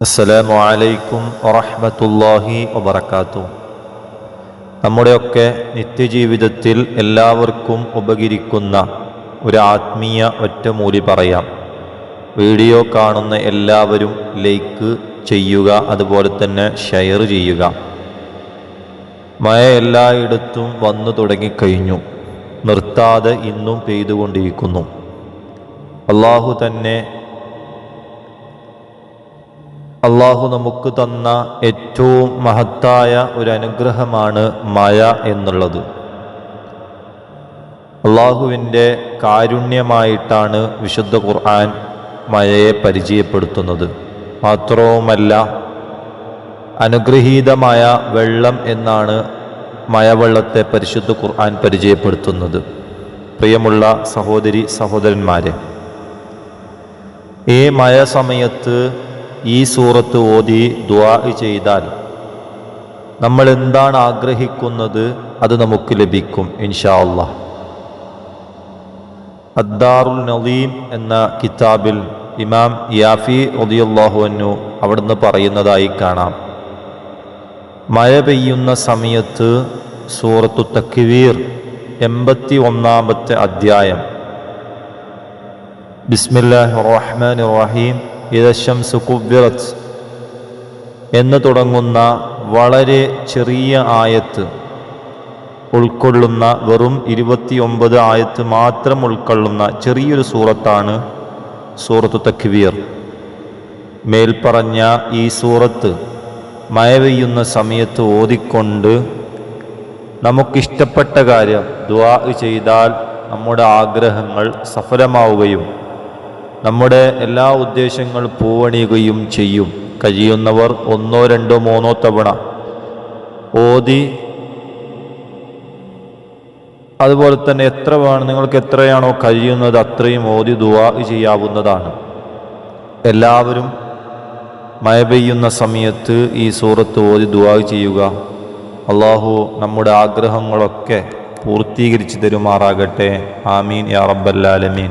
അസ്സലാമു അലൈക്കും വറഹ്മത്തുള്ളാഹി വബറകാതുഹു. നമ്മുടെയൊക്കെ നിത്യജീവിതത്തിൽ എല്ലാവർക്കും ഉപകരിക്കുന്ന ഒരു ആത്മീയ ഒറ്റമൂലി പറയാം. വീഡിയോ കാണുന്ന എല്ലാവരും ലൈക്ക് ചെയ്യുക അതുപോലെ തന്നെ ഷെയർ ചെയ്യുക. മഴ എല്ലായിടത്തും വന്നു തുടങ്ങിക്കഴിഞ്ഞു. നിർത്താതെ ഇന്നും പെയ്തുകൊണ്ടിരിക്കുന്നു. അള്ളാഹു തന്നെ അള്ളാഹു നമുക്ക് തന്ന ഏറ്റവും മഹത്തായ ഒരു അനുഗ്രഹമാണ് മായ എന്നുള്ളത്. അള്ളാഹുവിന്റെ കാരുണ്യമായിട്ടാണ് വിശുദ്ധ ഖുർആൻ മഴയെ പരിചയപ്പെടുത്തുന്നത്. മാത്രവുമല്ല അനുഗ്രഹീതമായ വെള്ളം എന്നാണ് മഴവെള്ളത്തെ പരിശുദ്ധ ഖുർആൻ പരിചയപ്പെടുത്തുന്നത്. പ്രിയമുള്ള സഹോദരി സഹോദരന്മാരെ ഈ മഴ സമയത്ത് ഈ സൂറത്ത് ഓതി ദ്വാ ചെയ്താൽ നമ്മൾ എന്താണ് ആഗ്രഹിക്കുന്നത് അത് നമുക്ക് ലഭിക്കും ഇൻഷാ അദ്ദാറുൽ നദീം എന്ന കിതാബിൽ ഇമാം യാഫി അൻഹു അവിടുന്ന് പറയുന്നതായി കാണാം. മഴ പെയ്യുന്ന സമയത്ത് സൂറത്തു തക്വീർ എൺപത്തി ഒന്നാമത്തെ അധ്യായം. ബിസ്മില്ലാഹി റഹ്മാൻ റഹീം. ഇതശംസു കുവ്വിറത്ത് എന്ന് തുടങ്ങുന്ന വളരെ ചെറിയ ആയത്ത് ഉൾക്കൊള്ളുന്ന വെറും ഇരുപത്തിയൊമ്പത് ആയത്ത് മാത്രം ഉൾക്കൊള്ളുന്ന ചെറിയൊരു സൂറത്താണ് സൂറത്തു തക്വീർ. മേൽപ്പറഞ്ഞ ഈ സൂറത്ത് മഴ പെയ്യുന്ന സമയത്ത് ഓതിക്കൊണ്ട് നമുക്കിഷ്ടപ്പെട്ട കാര്യം ദുആ ചെയ്താൽ നമ്മുടെ ആഗ്രഹങ്ങൾ സഫലമാവുകയും നമ്മുടെ എല്ലാ ഉദ്ദേശങ്ങൾ പൂവണിയുകയും ചെയ്യും. കഴിയുന്നവർ ഒന്നോ രണ്ടോ മൂന്നോ തവണ ഓതി. അതുപോലെ തന്നെ എത്ര വേണം നിങ്ങൾക്ക് എത്രയാണോ കഴിയുന്നത് അത്രയും ഓതി ദുവാ ചെയ്യാവുന്നതാണ്. എല്ലാവരും മഴ പെയ്യുന്ന സമയത്ത് ഈ സൂറത്ത് ഓതി ദുവാ ചെയ്യുക. അള്ളാഹു നമ്മുടെ ആഗ്രഹങ്ങളൊക്കെ പൂർത്തീകരിച്ചു തരുമാറാകട്ടെ. ആമീൻ യാ റബ്ബല്ലാലമീൻ